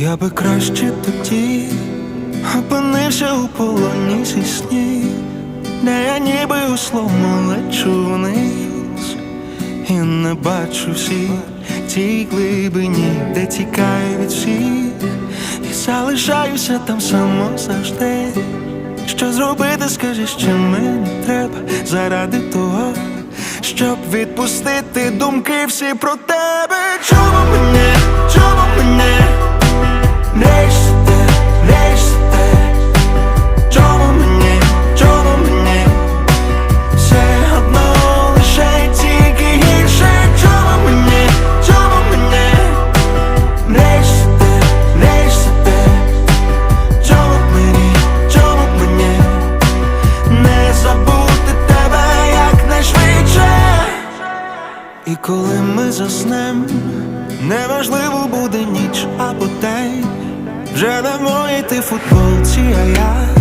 Я би краще тоді опинився у полоні зі снів, де я ніби у словно лечу вниз і не бачу всіх тій глибині, де тікаю від всіх, і залишаюся там само завжди. Що зробити, скажи, що мені треба заради того, щоб відпустити думки всі про тебе. Чому мене, І коли ми заснем, неважливо буде ніч або день, вже в моїй ти футболці, а я